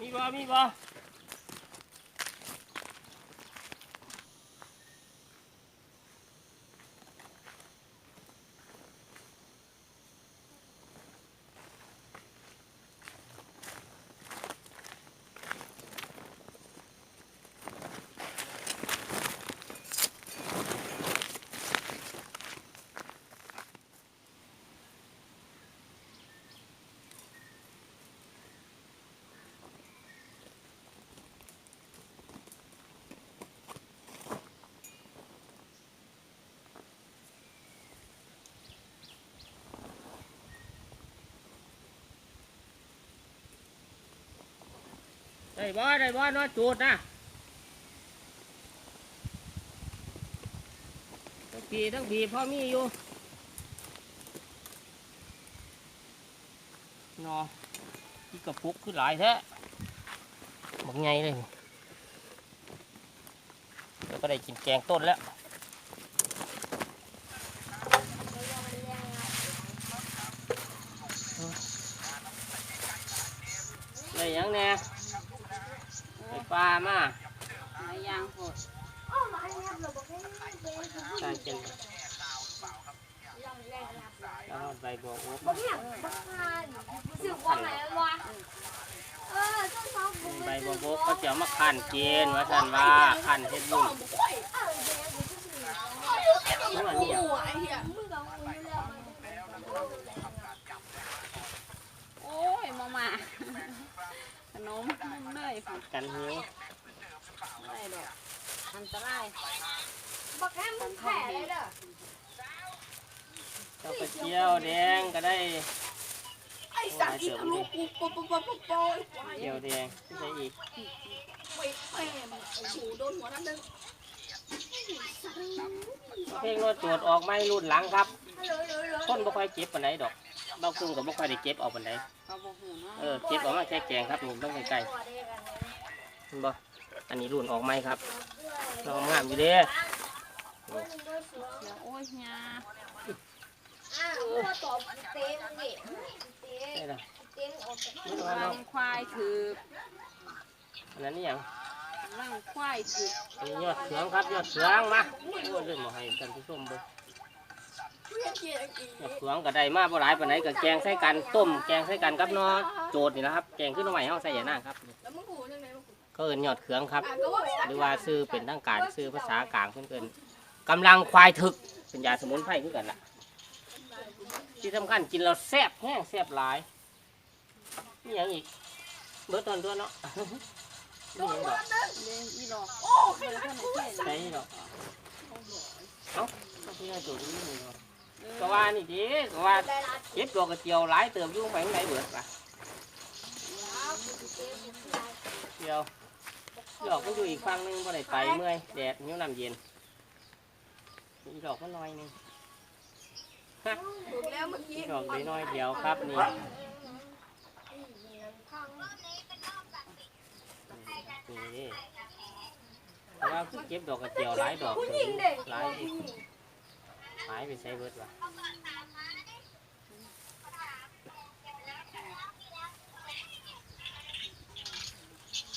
Mi va, mi va. ได้บ่ได้บ่เนาะจูดนะทั้งปีทั้งปีพ่อมีอยู่เนาะที่กระปุกคือหลายแท้บักไงเลยนี่แล้วก็ได้กินแกงต้นแล้วได้หยังแหน่ไปปลามาหลายอย่างโหดใช่จังแล้วใบบัวอบใบบัวบกเขาจะเอามาขันเกณฑ์ว่าท่านว่าขันเฮ็ดบุญนี่ว่านี่อะโอ้ยมามาขนมเนยค่ะ กันหิวไม่ได้ดอกอันตรายบักแอมมึงแผลเลยเด้อเจ้ากระเจียวแดงก็ได้ไอ้สัตว์อีทะลุกูปะปะปะปะปะเจียวแดงที่ใส่อีกไปแม่มันโอ้โหโดนหัวนั่นนึงเพลงรถตรวจออกไม่รุ่นหลังครับเลยเลยเลยคนบ่ค่อยเก็บปานใดดอก บางคนก็บ่ค่อยได้เก็บออกปานใดเขาบอกหูเนาะเออเก็บออกมาแค่แกงครับนี่ต้องใกล้ๆเห็นบ่อันนี้รุ่นออกไม่ครับลองงามอยู่เด้เดี๋ยวโอ้ยยาอ้าวพ่อตอบเต้นนี่เต้นได้ละเต้นออกจากนี่รัว่างควายถืออันนั้นนี่หยังรังควายถืออันนี้ยอดเสืองครับยอดเสืองมาโอ้ยเรื่องมาให้ท่านผู้ชมเบิ่ง สืองก็ได้มาบ่หลายปานใดก็แกงใส่กันต้มแกงใส่กันกับเนาะโจดนี่แหละครับแกงขึ้นมาใหม่เฮาใส่ยานาครับแล้วมึงหูยังไงมึงก็เอิ้นยอดเขืองครับอ่านก็ว่าไปหรือว่าซื้อเป็นทางการซื้อภาษากลางเพิ่นเอิ้นกำลังควายถึกเป็นยาสมุนไพรคือกันล่ะ ที่สำคัญกินแล้วแซ่บแห้งแซ่บหลายนี่หยังอีกเบิดตอนตัวเนาะ นี่หยังดอกเลี้ยงอีหลอกโอ้เลี้ยงคนไหนเท่ใส่ดอกเอ้าเอาที่ให้ตัวนี้นี่เนาะ ก็ว่านี่ดิก็ว่าได้ละเก็บดอกกระเจียวหลายเติมอยู่ไปข้างในเบิดป่ะเจียวดอกมันอยู่อีกฝั่งหนึงบ่ได้ไปเมื่อยแดดหิวน้ำเย็นอีดอกมันน้อยหนึงถูกแล้วเมื่อกี้ดอกได้น้อยเดียวครับนี่นี่แต่ว่าเก็บดอกกระเจียวหลายดอกผู้หญิงเด็กหลายผู้ หญิงหายไปใส่เบิดว่ะ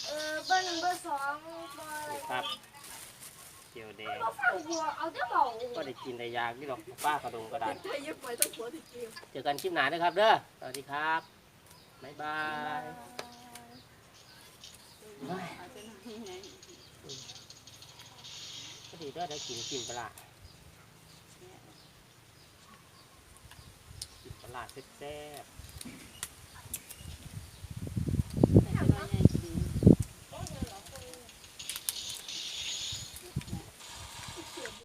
เออเบอร์หนึ่งเบอร์สองเบอร์อะไรครับเจียวแดงก็ฝึกหัวเอาจะบอกก็ได้กินได้ยากนี่หรอกป้ากระดงกระดาษใจเย็บไปต้องหัวติดเกมเจอกันคลิปหน้านะครับเด้อสวัสดีครับบ๊ายบายอาจจะนี่ไงก็ดีเด้อได้กินกินปลา ตลาดแซ่บ